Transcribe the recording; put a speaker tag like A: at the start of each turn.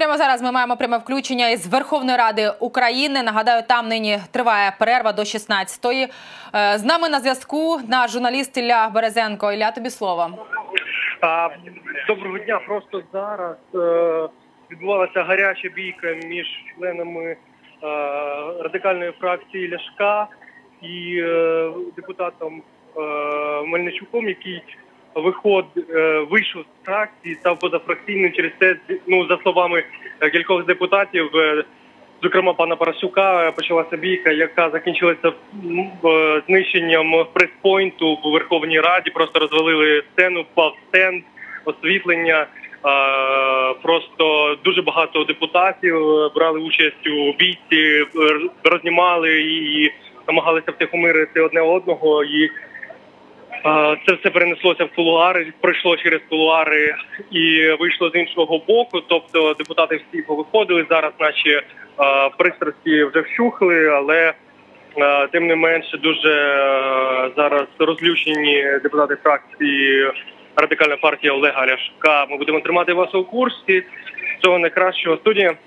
A: Прямо зараз ми маємо пряме включення із Верховної Ради України. Нагадаю, там нині триває перерва до 16-ї. Е, З нами на зв'язку наш журналіст Ілля Березенко. Ілля, тобі слово.
B: Доброго дня. Просто зараз е, відбувалася гаряча бійка між членами е, радикальної фракції Ляшка і депутатом Мельничуком, який виход е, вийшов з фракції, став позафракційним через це, ну за словами е, кількох депутатів. е, Зокрема, пана Парасюка почалася бійка, яка закінчилася знищенням прес-пойнту в Верховній Раді. Просто розвалили сцену, впав стенд, освітлення. Просто дуже багато депутатів брали участь у бійці, рознімали і намагалися втихомирити одне одного. І Це все перенеслося в кулуари, пройшло через кулуари і вийшло з іншого боку. Тобто депутати всі повиходили зараз, е, пристрасті вже вщухли, але тим не менше дуже зараз розлючені депутати фракції Радикальна партія Олега Ляшка. Ми будемо тримати вас у курсі. Всього найкращого студія.